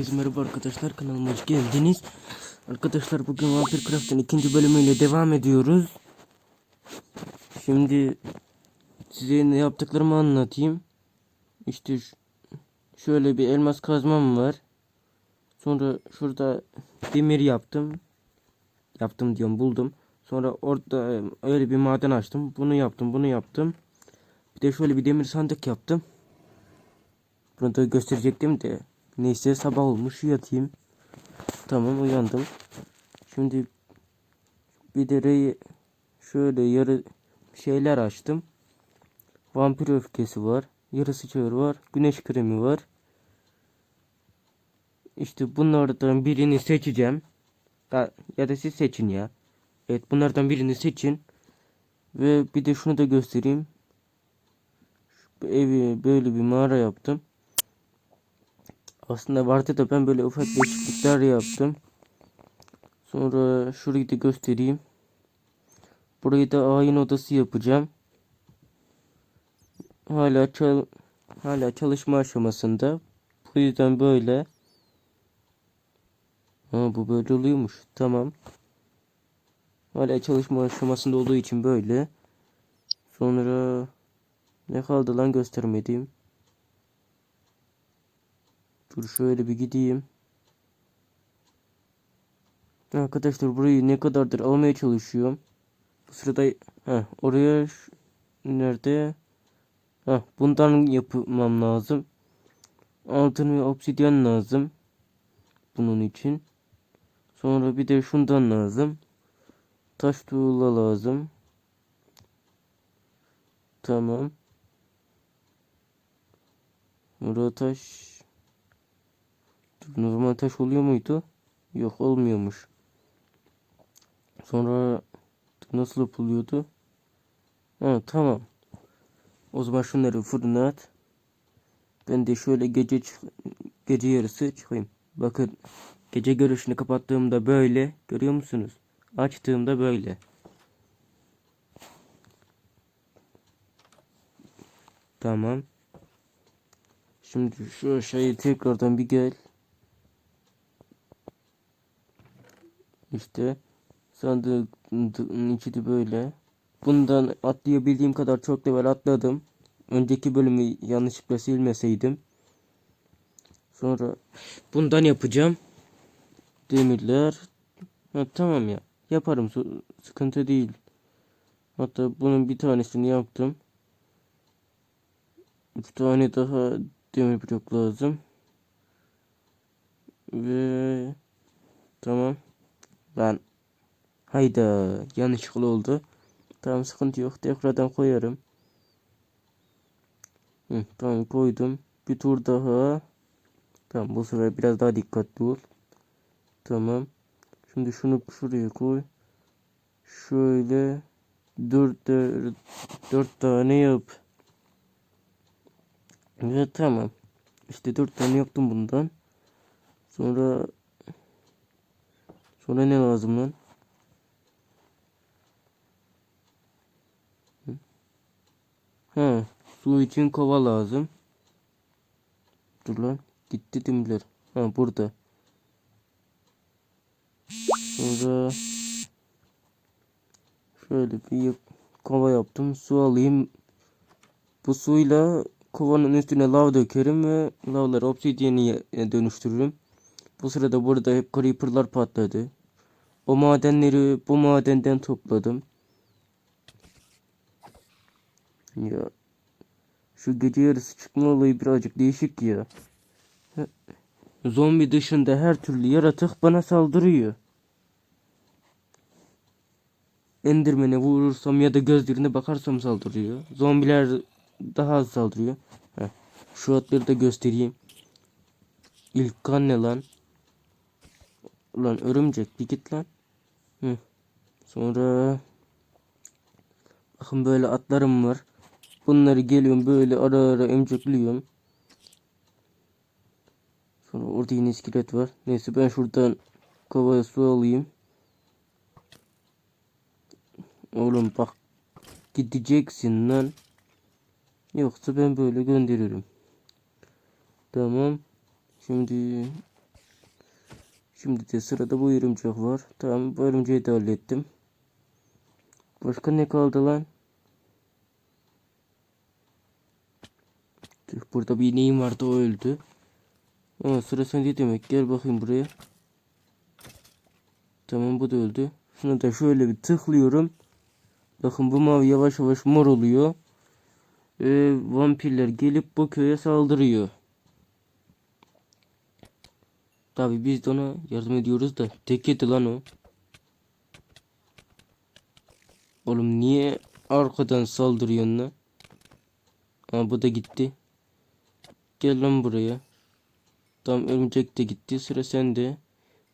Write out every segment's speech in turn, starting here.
Herkese merhaba arkadaşlar kanalıma hoş geldiniz. Arkadaşlar bugün Vampir Craft'ın ikinci bölümüyle devam ediyoruz. Şimdi size ne yaptıklarımı anlatayım. İşte şöyle bir elmas kazmam var. Sonra şurada demir yaptım. Yaptım diyorum buldum. Sonra orada öyle bir maden açtım. Bunu yaptım bunu yaptım. Bir de şöyle bir demir sandık yaptım. Bunu da gösterecektim de. Neyse sabah olmuş yatayım. Tamam uyandım. Şimdi bir de rey- şöyle yarı şeyler açtım. Vampir öfkesi var. Yarısı çağır var. Güneş kremi var. İşte bunlardan birini seçeceğim. Ya, ya da siz seçin ya. Evet bunlardan birini seçin. Ve bir de şunu da göstereyim. Şu evi böyle bir mağara yaptım. Aslında vardı da ben böyle ufak değişiklikler yaptım. Sonra şurayı da göstereyim. Burayı da ayin odası yapacağım. Hala çal hala çalışma aşamasında. Bu yüzden böyle. Ha bu böyle oluyormuş. Tamam. Hala çalışma aşamasında olduğu için böyle. Sonra ne kaldı lan göstermediğim. Dur şöyle bir gideyim. Arkadaşlar burayı ne kadardır almaya çalışıyorum. Bu sırada ha oraya nerede? Ha bundan yapmam lazım. Altın ve obsidyen lazım. Bunun için. Sonra bir de şundan lazım. Taş tuğla lazım. Tamam. Burada taş normal taş oluyor muydu? Yok olmuyormuş. Sonra nasıl yapılıyordu? Ha tamam. O zaman şunları fırına at. Ben de şöyle gece gece yarısı çıkayım. Bakın gece görüşünü kapattığımda böyle görüyor musunuz? Açtığımda böyle. Tamam. Şimdi şu şeyi tekrardan bir gel. İşte sandığın içi de böyle. Bundan atlayabildiğim kadar çok level atladım. Önceki bölümü yanlışlıkla silmeseydim. Sonra bundan yapacağım. Demirler. Ha, tamam ya. Yaparım. Sıkıntı değil. Hatta bunun bir tanesini yaptım. Üç tane daha demir blok lazım. Ve tamam. Ben hayda yanlışlıkla oldu. Tamam sıkıntı yok. Tekrardan koyarım. Hı, tamam koydum. Bir tur daha. Tamam bu sefer biraz daha dikkatli ol. Tamam. Şimdi şunu şuraya koy. Şöyle dört, dört, dört tane yap. Ve tamam. İşte dört tane yaptım bundan. Sonra sonra ne lazım lan? Ha, su için kova lazım. Dur lan. Gitti dimler. Ha burada. Sonra şöyle bir kova yaptım. Su alayım. Bu suyla kovanın üstüne lav dökerim ve lavları obsidyeni dönüştürürüm. Bu sırada burada hep creeper'lar patladı. O madenleri bu madenden topladım. Ya şu gece yarısı çıkma olayı birazcık değişik ya. Zombi dışında her türlü yaratık bana saldırıyor. Enderman'e vurursam ya da gözlerine bakarsam saldırıyor. Zombiler daha az saldırıyor. Heh. Şu atları da göstereyim. İlk kan ne lan? Ulan örümcek bir git lan. Hı. Sonra bakın böyle atlarım var. Bunları geliyorum böyle ara ara emcekliyorum. Sonra orada yine iskelet var. Neyse ben şuradan kovaya su alayım. Oğlum bak gideceksin lan. Yoksa ben böyle gönderirim. Tamam. Şimdi Şimdi de sırada bu örümcek var. Tamam bu örümceği de hallettim. Başka ne kaldı lan? Burada bir ineğim vardı o öldü. Aa, sıra sende demek. Gel bakayım buraya. Tamam bu da öldü. Şunu da şöyle bir tıklıyorum. Bakın bu mavi yavaş yavaş mor oluyor. Ee, vampirler gelip bu köye saldırıyor. Tabi biz de ona yardım ediyoruz da tek yedi lan o. Oğlum niye arkadan saldırıyorsun lan? Aa bu da gitti. Gel lan buraya. Tamam örümcek de gitti. Sıra sende.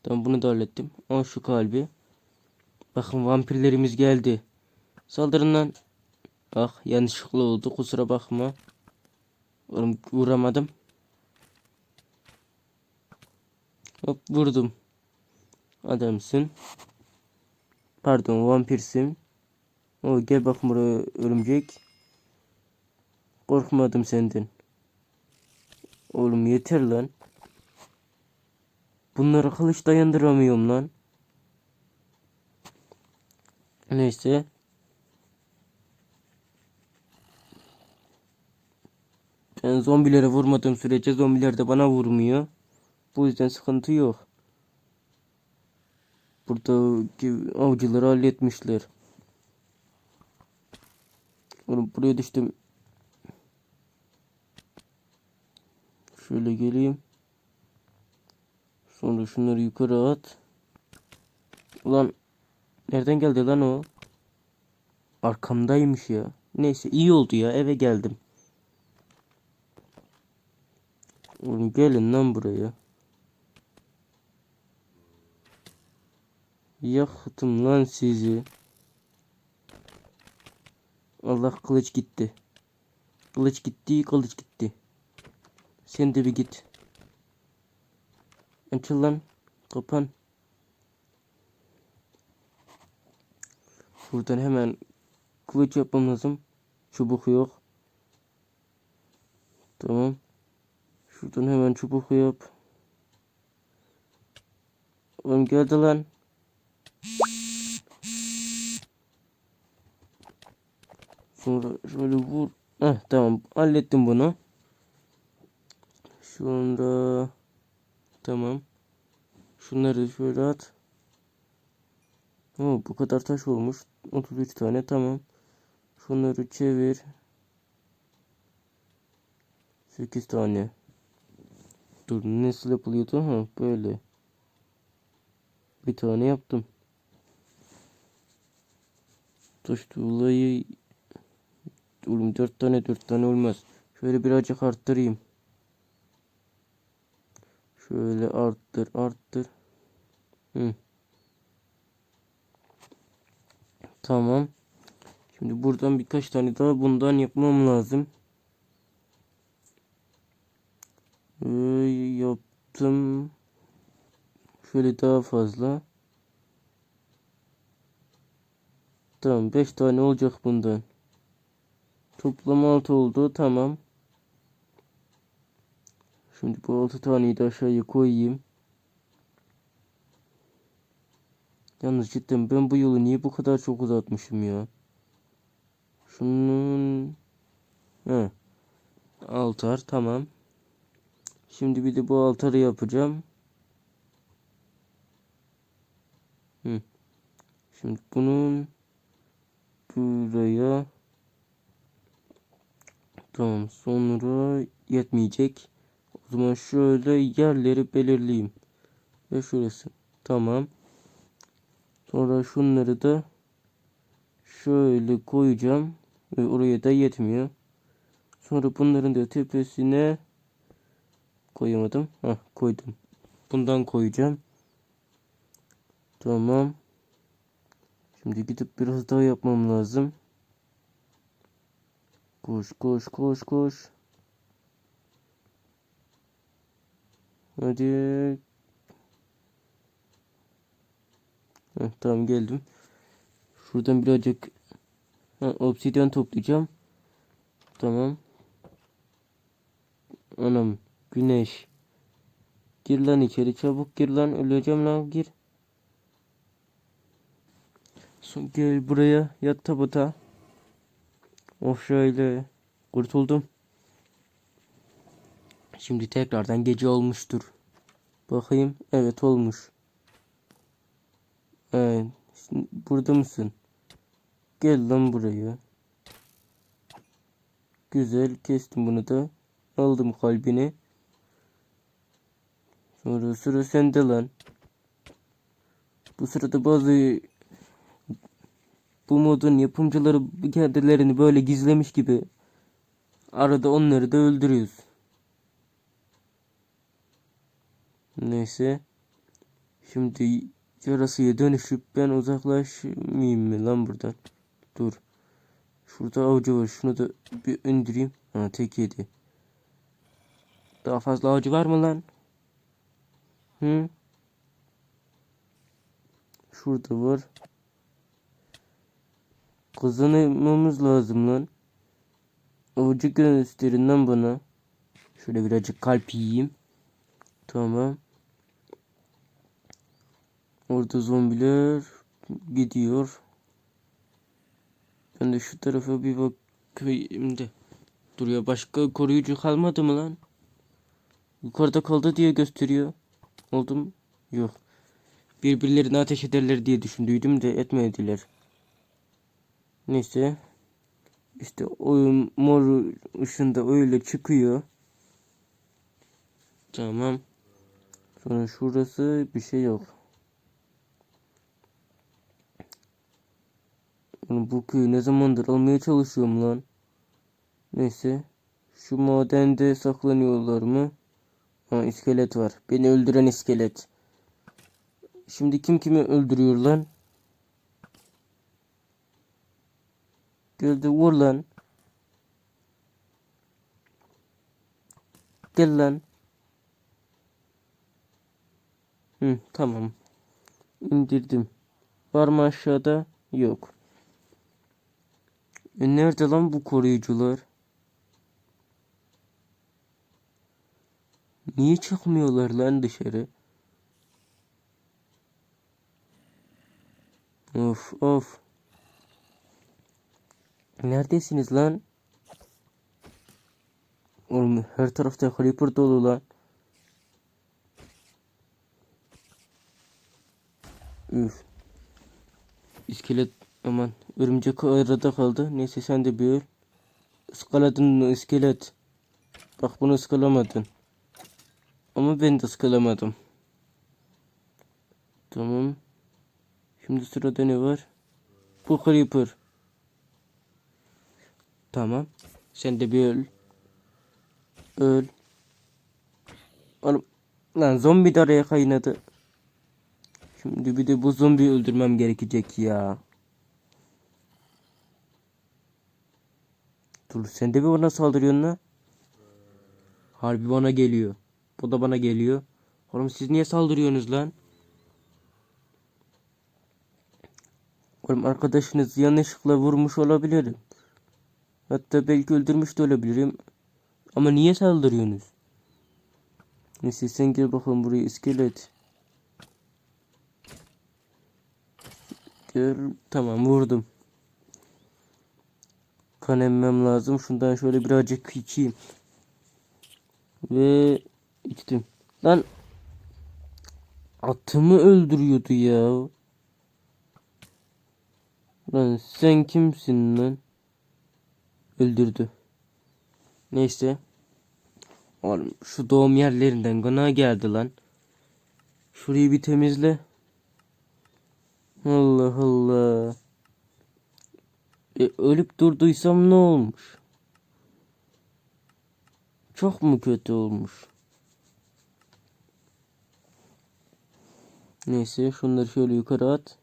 Tamam bunu da hallettim. Al şu kalbi. Bakın vampirlerimiz geldi. Saldırın lan. Ah yanlışlıkla oldu. Kusura bakma. Oğlum vuramadım. Hop vurdum. Adamsın. Pardon vampirsin. O gel bakın buraya örümcek. Korkmadım senden. Oğlum yeter lan. Bunlara kılıç dayandıramıyorum lan. Neyse. Ben zombilere vurmadığım sürece zombiler de bana vurmuyor. Bu yüzden sıkıntı yok. Buradaki avcıları halletmişler. Oğlum buraya düştüm. Şöyle geleyim. Sonra şunları yukarı at. Ulan nereden geldi lan o? Arkamdaymış ya. Neyse iyi oldu ya eve geldim. Oğlum gelin lan buraya. Yaktım lan sizi. Allah kılıç gitti. Kılıç gitti, kılıç gitti. Sen de bir git. Açıl lan. Kapan. Buradan hemen kılıç yapmam lazım. Çubuk yok. Tamam. Şuradan hemen çubuk yap. Oğlum geldi lan. Sonra şöyle vur. Heh, tamam hallettim bunu. Sonra tamam. Şunları şöyle at. Oo, bu kadar taş olmuş. 33 tane tamam. Şunları çevir. 8 tane. Dur nasıl yapılıyordu? Ha böyle. Bir tane yaptım. Taş tuğlayı Oğlum 4 tane 4 tane olmaz. Şöyle birazcık arttırayım. Şöyle arttır arttır. Hı. Tamam. Şimdi buradan birkaç tane daha bundan yapmam lazım. Ee, yaptım. Şöyle daha fazla. Tamam 5 tane olacak bundan. Toplam 6 oldu. Tamam. Şimdi bu 6 taneyi de aşağıya koyayım. Yalnız cidden ben bu yolu niye bu kadar çok uzatmışım ya? Şunun He. Altar tamam. Şimdi bir de bu altarı yapacağım. Hı. Şimdi bunun buraya Tamam sonra yetmeyecek. O zaman şöyle yerleri belirleyeyim. Ve şurası. Tamam. Sonra şunları da şöyle koyacağım. Ve oraya da yetmiyor. Sonra bunların da tepesine koyamadım. Ha koydum. Bundan koyacağım. Tamam. Şimdi gidip biraz daha yapmam lazım. Koş koş koş koş. Hadi. Heh, tamam geldim. Şuradan birazcık ha, obsidyen toplayacağım. Tamam. Anam güneş. Gir lan içeri çabuk gir lan öleceğim lan gir. Son gel buraya yat tabuta. Of şöyle kurtuldum. Şimdi tekrardan gece olmuştur. Bakayım evet olmuş. Evet burada mısın? Gel lan buraya. Güzel kestim bunu da. Aldım kalbini. Sonra sıra sende lan. Bu sırada bazı bu modun yapımcıları kendilerini böyle gizlemiş gibi arada onları da öldürüyoruz. Neyse. Şimdi yarasıya dönüşüp ben uzaklaşmayayım mı lan buradan? Dur. Şurada avcı var. Şunu da bir indireyim. Ha tek yedi. Daha fazla avcı var mı lan? Hı? Şurada var. Kazanmamız lazım lan. Avcı gösterin lan bana. Şöyle birazcık kalp yiyeyim. Tamam. Orada zombiler gidiyor. Ben de şu tarafa bir bakayım da. Dur ya başka koruyucu kalmadı mı lan? Yukarıda kaldı diye gösteriyor. Oldu mu? Yok. Birbirlerine ateş ederler diye düşündüydüm de etmediler. Neyse. İşte o mor ışında öyle çıkıyor. Tamam. Sonra şurası bir şey yok. Bu köyü ne zamandır almaya çalışıyorum lan. Neyse. Şu madende saklanıyorlar mı? Ha iskelet var. Beni öldüren iskelet. Şimdi kim kimi öldürüyor lan? Lan. Gel lan. Hı, tamam. İndirdim. Var mı aşağıda? Yok. E nerede lan bu koruyucular? Niye çıkmıyorlar lan dışarı? Of of. Neredesiniz lan? Oğlum her tarafta creeper dolu lan. Üf. İskelet aman örümcek arada kaldı. Neyse sen de bir öl. Iskaladın iskelet? Bak bunu ıskalamadın. Ama ben de ıskalamadım. Tamam. Şimdi sırada ne var? Bu creeper. Tamam. Sen de bir öl. Öl. Oğlum. Lan zombi de araya kaynadı. Şimdi bir de bu zombiyi öldürmem gerekecek ya. Dur sen de bir bana saldırıyorsun lan. Harbi bana geliyor. Bu da bana geliyor. Oğlum siz niye saldırıyorsunuz lan? Oğlum arkadaşınız yanlışlıkla vurmuş olabilirim. Hatta belki öldürmüş de olabilirim. Ama niye saldırıyorsunuz? Neyse sen gel bakalım buraya iskelet. Gel. Tamam vurdum. Kan emmem lazım. Şundan şöyle birazcık içeyim. Ve içtim. Lan atımı öldürüyordu ya. Lan sen kimsin lan? Öldürdü. Neyse. Oğlum şu doğum yerlerinden gına geldi lan. Şurayı bir temizle. Allah Allah. E, ölüp durduysam ne olmuş? Çok mu kötü olmuş? Neyse şunları şöyle yukarı at.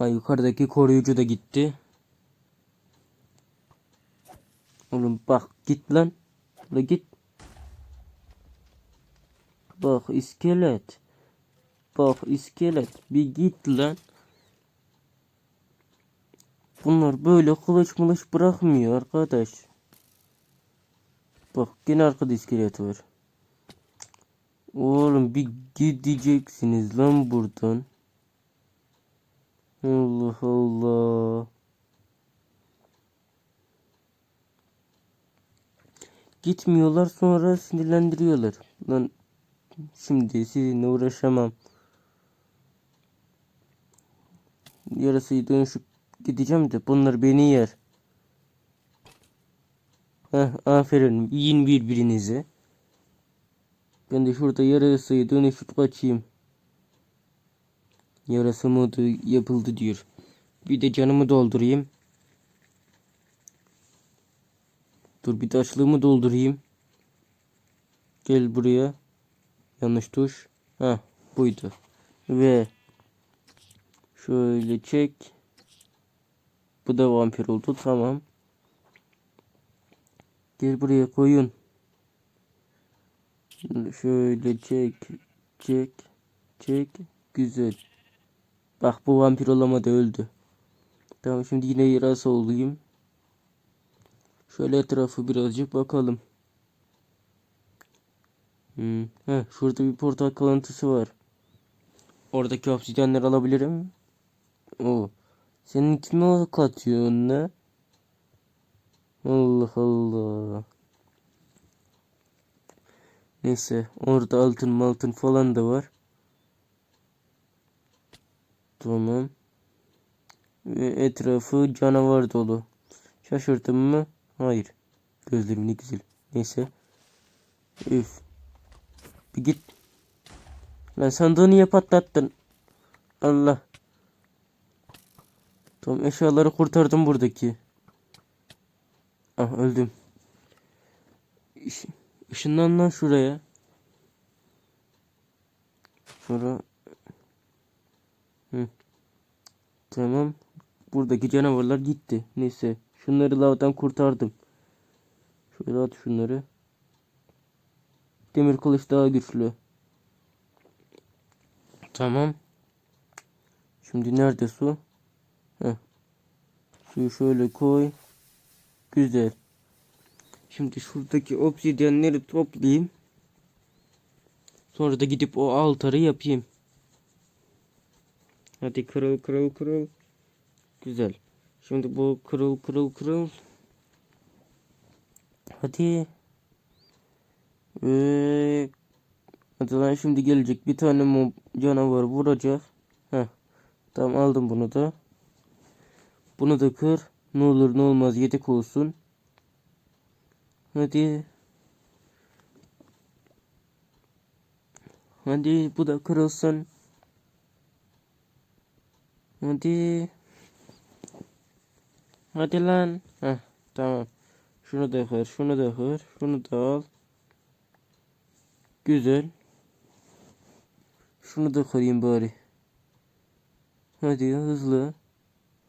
Ay yukarıdaki koruyucu da gitti. Oğlum bak git lan. La git. Bak iskelet. Bak iskelet. Bir git lan. Bunlar böyle kılıç mılıç bırakmıyor arkadaş. Bak yine arkada iskelet var. Oğlum bir gideceksiniz lan buradan. Allah Allah. Gitmiyorlar sonra sinirlendiriyorlar. Lan şimdi sizinle uğraşamam. Yarasıyı dönüşüp gideceğim de bunlar beni yer. Heh, aferin yiyin birbirinizi. Ben de şurada yarasıyı dönüşüp kaçayım. Yarasa modu yapıldı diyor. Bir de canımı doldurayım. Dur bir de açlığımı doldurayım. Gel buraya. Yanlış tuş. Ha buydu. Ve şöyle çek. Bu da vampir oldu. Tamam. Gel buraya koyun. Şöyle çek. Çek. Çek. Güzel. Bak bu vampir olamadı öldü. Tamam şimdi yine yarasa olayım. Şöyle etrafı birazcık bakalım. Hmm. Heh, şurada bir portal kalıntısı var. Oradaki obsidyenleri alabilirim. Oo. Senin kime o katıyor ne? Allah Allah. Neyse orada altın maltın falan da var. Tamam. Ve etrafı canavar dolu. Şaşırdım mı? Hayır. Gözlerim ne güzel. Neyse. Üf. Bir git. Lan sandığını niye patlattın? Allah. Tamam eşyaları kurtardım buradaki. Ah öldüm. İş, ışınlan lan şuraya. Şura. Hı. Tamam. Buradaki canavarlar gitti. Neyse. Şunları lavdan kurtardım. Şöyle at şunları. Demir kılıç daha güçlü. Tamam. Şimdi nerede su? Heh. Suyu şöyle koy. Güzel. Şimdi şuradaki obsidyenleri toplayayım. Sonra da gidip o altarı yapayım. Hadi kırıl kırıl kırıl. Güzel. Şimdi bu kırıl kırıl kırıl. Hadi. Ve Hadi lan şimdi gelecek bir tane mob canavar vuracak. Heh. Tamam aldım bunu da. Bunu da kır. Ne olur ne olmaz yedek olsun. Hadi. Hadi bu da kırılsın. Hadi. Hadi lan. Heh, tamam. Şunu da kır, şunu da kır, şunu da al. Güzel. Şunu da kırayım bari. Hadi hızlı.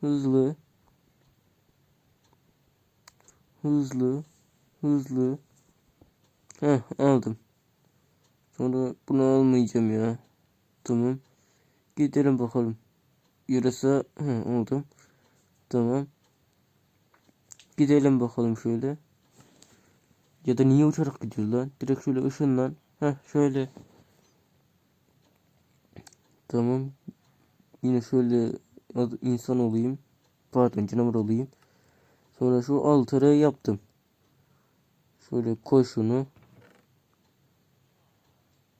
Hızlı. Hızlı. Hızlı. Heh aldım. Sonra bunu almayacağım ya. Tamam. Gidelim bakalım. Yarasa Hı, aldım. Tamam. Gidelim bakalım şöyle. Ya da niye uçarak gidiyoruz lan? Direkt şöyle ışınlan. Heh şöyle. Tamam. Yine şöyle insan olayım. Pardon canavar olayım. Sonra şu altarı yaptım. Şöyle koy şunu.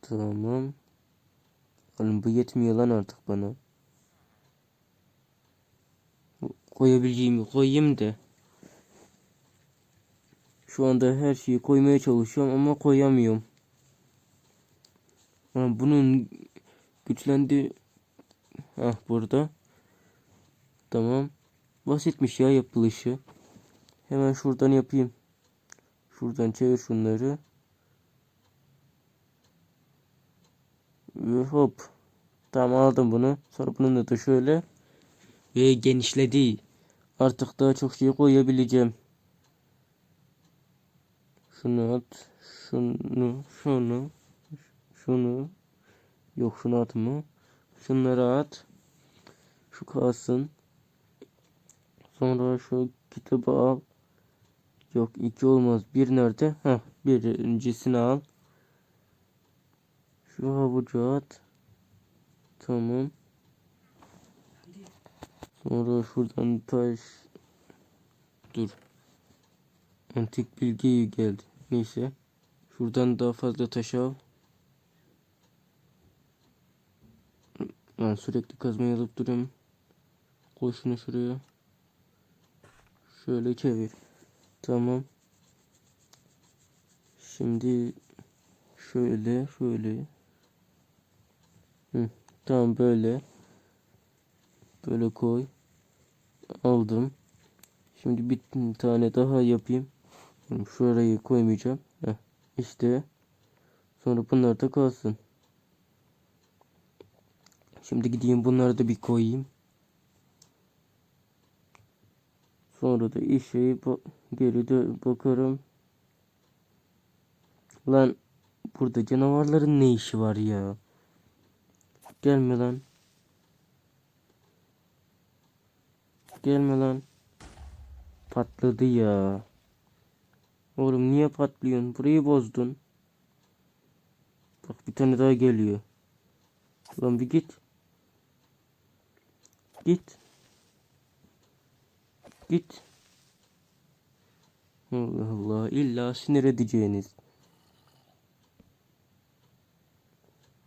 Tamam. Oğlum bu yetmiyor lan artık bana. Koyabileceğimi koyayım da. Şu anda her şeyi koymaya çalışıyorum ama koyamıyorum. Ha, bunun güçlendi. Ah burada. Tamam. Basitmiş ya yapılışı. Hemen şuradan yapayım. Şuradan çevir şunları. Ve hop. Tamam aldım bunu. Sonra bunu da şöyle. Ve genişledi. Artık daha çok şey koyabileceğim. Şunu at. Şunu. Şunu. Şunu. Yok şunu atma. Şunları at. Şu kalsın. Sonra şu kitabı al. Yok iki olmaz. Bir nerede? Heh birincisini al. Şu havucu at. Tamam. Sonra şuradan taş. Dur. Antik bilgi geldi. Neyse. Şuradan daha fazla taş al. Ben sürekli kazmayı alıp duruyorum. Koy şunu şuraya. Şöyle çevir. Tamam. Şimdi şöyle şöyle. Hı, tamam böyle. Böyle koy. Aldım. Şimdi bir tane daha yapayım. Şurayı koymayacağım. Heh, işte. Sonra bunlar da kalsın. Şimdi gideyim bunları da bir koyayım. Sonra da işe geri de bakarım. Lan burada canavarların ne işi var ya? Gelme lan. Gelme lan. Patladı ya. Oğlum niye patlıyorsun? Burayı bozdun. Bak bir tane daha geliyor. Lan bir git. Git. Git. Allah Allah illa sinir edeceğiniz.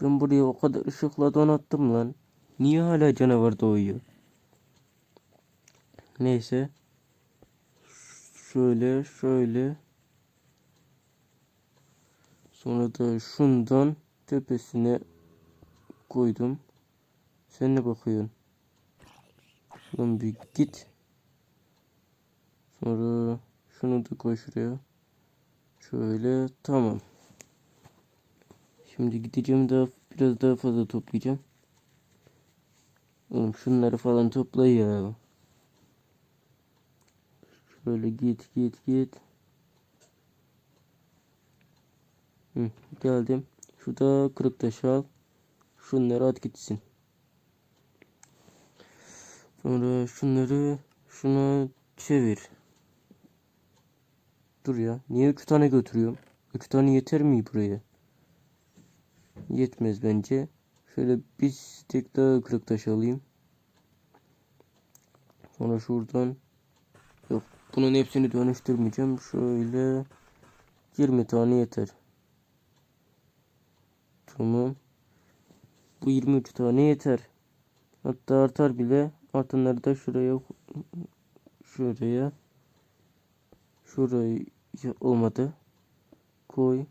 Ben buraya o kadar ışıkla donattım lan. Niye hala canavar doğuyor? Neyse. Şöyle şöyle. Sonra da şundan tepesine koydum. Sen ne bakıyorsun? Lan bir git. Sonra şunu da koy şuraya. Şöyle tamam. Şimdi gideceğim daha biraz daha fazla toplayacağım. Oğlum şunları falan topla ya. Şöyle git git git. Hı, geldim. Şurada kırık taş al. Şunları at gitsin. Sonra şunları şuna çevir. Dur ya. Niye üç tane götürüyorum? Üç tane yeter mi buraya? Yetmez bence. Şöyle bir tek daha kırık taş alayım. Sonra şuradan yok bunun hepsini dönüştürmeyeceğim. Şöyle 20 tane yeter. Tamam. Bu 23 tane yeter. Hatta artar bile. Artanları da şuraya şuraya şurayı olmadı. Koy.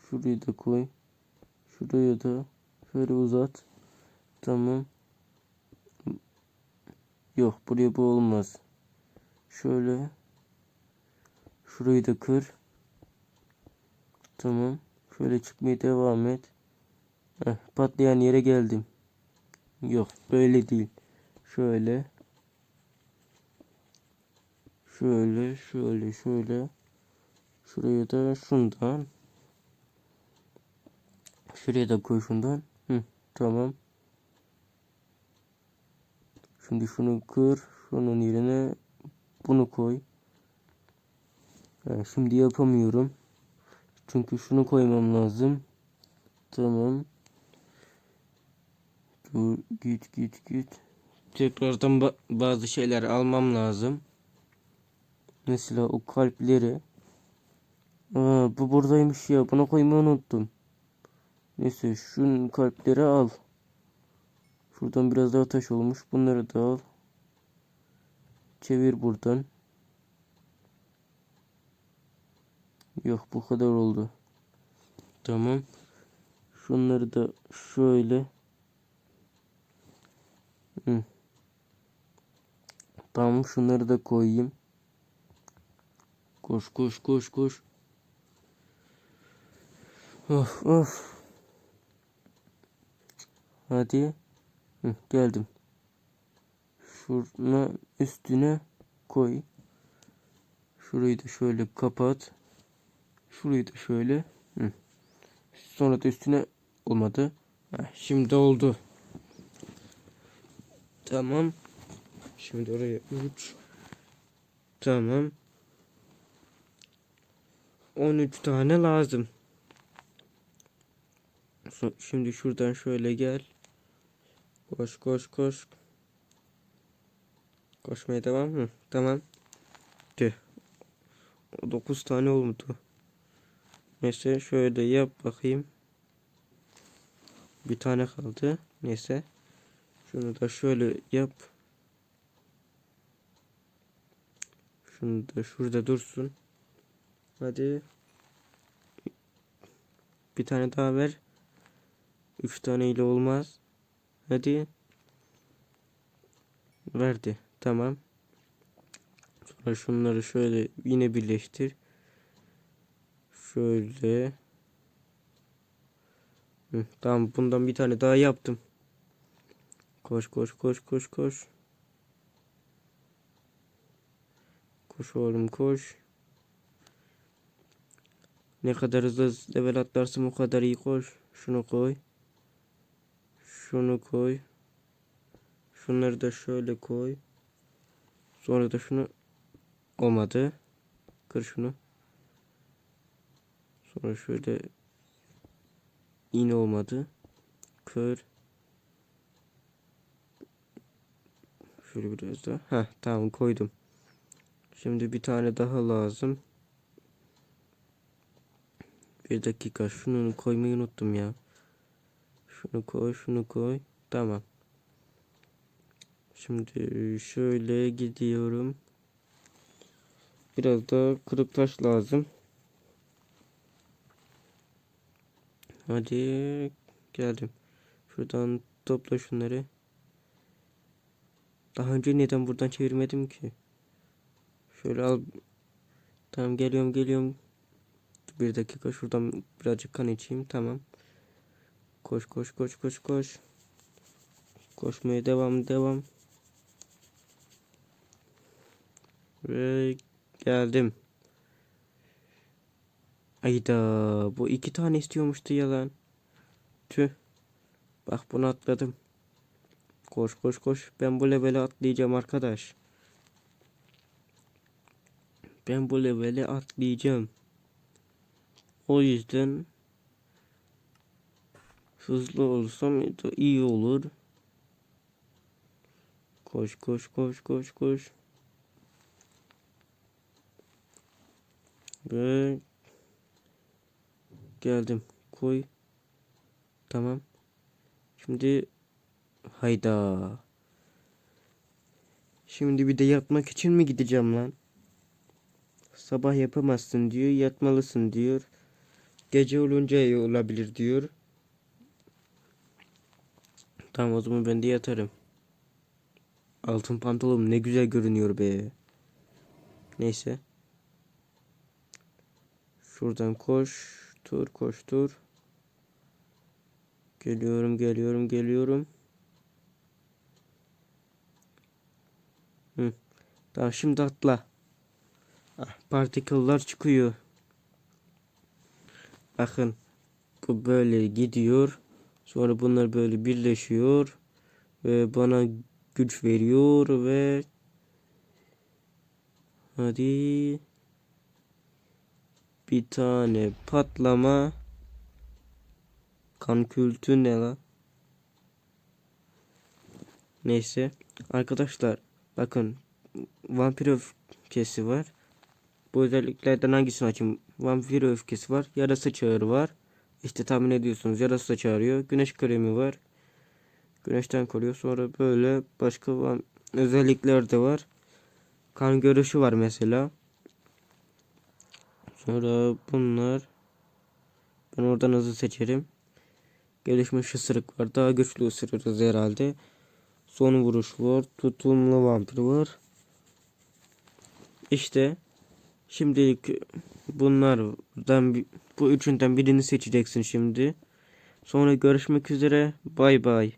Şurayı da koy. Şuraya da şöyle uzat. Tamam. Yok buraya bu olmaz. Şöyle. Şurayı da kır. Tamam. Şöyle çıkmaya devam et. Heh, patlayan yere geldim. Yok böyle değil. Şöyle. Şöyle şöyle şöyle. Şuraya da şundan. Şuraya da koy şundan. Hı, tamam. Şimdi şunu kır. Şunun yerine bunu koy. Ha, şimdi yapamıyorum. Çünkü şunu koymam lazım. Tamam. Dur git git git. Tekrardan ba- bazı şeyler almam lazım. Mesela o kalpleri. Aa, bu buradaymış ya. Buna koymayı unuttum. Neyse şunun kalpleri al. Şuradan biraz daha taş olmuş. Bunları da al. Çevir buradan. Yok bu kadar oldu. Tamam. Şunları da şöyle. Hı. Tamam şunları da koyayım. Koş koş koş koş. Of of. Hadi. Hı, geldim. Şuna üstüne koy. Şurayı da şöyle kapat. Şurayı da şöyle. Hı. Sonra da üstüne olmadı. Heh, şimdi oldu. Tamam. Şimdi oraya 3. Tamam. 13 tane lazım. Şimdi şuradan şöyle gel. Koş koş koş. Koşmaya devam mı? Tamam. Tüh. 9 tane oldu. Neyse şöyle yap bakayım. Bir tane kaldı. Neyse. Şunu da şöyle yap. Şunu da şurada dursun. Hadi. Bir tane daha ver. Üç tane ile olmaz. Hadi. Verdi. Tamam. Sonra şunları şöyle yine birleştir. Şöyle. Hı, tamam bundan bir tane daha yaptım. Koş koş koş koş koş. Koş oğlum koş. Ne kadar hızlı level atlarsın o kadar iyi koş. Şunu koy. Şunu koy. Şunları da şöyle koy. Sonra da şunu olmadı. Kır şunu. Sonra şöyle yine olmadı. Kır. Şöyle biraz daha. Heh tamam koydum. Şimdi bir tane daha lazım. Bir dakika şunu koymayı unuttum ya. Şunu koy şunu koy. Tamam. Şimdi şöyle gidiyorum. Biraz da kırık taş lazım. Hadi geldim. Şuradan topla şunları. Daha önce neden buradan çevirmedim ki? Şöyle al. Tamam geliyorum geliyorum. Bir dakika şuradan birazcık kan içeyim. Tamam. Koş koş koş koş koş. Koşmaya devam devam. Ve geldim. Ayda bu iki tane istiyormuştu yalan. Tüh. Bak bunu atladım. Koş koş koş. Ben bu leveli atlayacağım arkadaş. Ben bu leveli atlayacağım. O yüzden hızlı olsam iyi olur. Koş koş koş koş koş. Ve geldim. Koy. Tamam. Şimdi hayda. Şimdi bir de yatmak için mi gideceğim lan? Sabah yapamazsın diyor, yatmalısın diyor. Gece olunca iyi olabilir diyor. Tamam o zaman ben de yatarım. Altın pantolonum ne güzel görünüyor be. Neyse. Şuradan koş. Tur koş tur. Geliyorum geliyorum geliyorum. Hı. Tamam şimdi atla. Ah, partiküller çıkıyor. Bakın. Bu böyle gidiyor. Sonra bunlar böyle birleşiyor. Ve bana güç veriyor ve hadi bir tane patlama kan kültü ne la? Neyse arkadaşlar bakın vampir öfkesi var. Bu özelliklerden hangisini açayım? Vampir öfkesi var. Yarasa çağrı var. İşte tahmin ediyorsunuz yarasa çağırıyor. Güneş kremi var. Güneşten koruyor. Sonra böyle başka özellikler de var. Kan görüşü var mesela. Sonra bunlar. Ben oradan hızlı seçerim. Gelişmiş ısırık var. Daha güçlü ısırırız herhalde. Son vuruş var. Tutumlu vampir var. İşte şimdilik bunlardan bu üçünden birini seçeceksin şimdi. Sonra görüşmek üzere. Bay bay.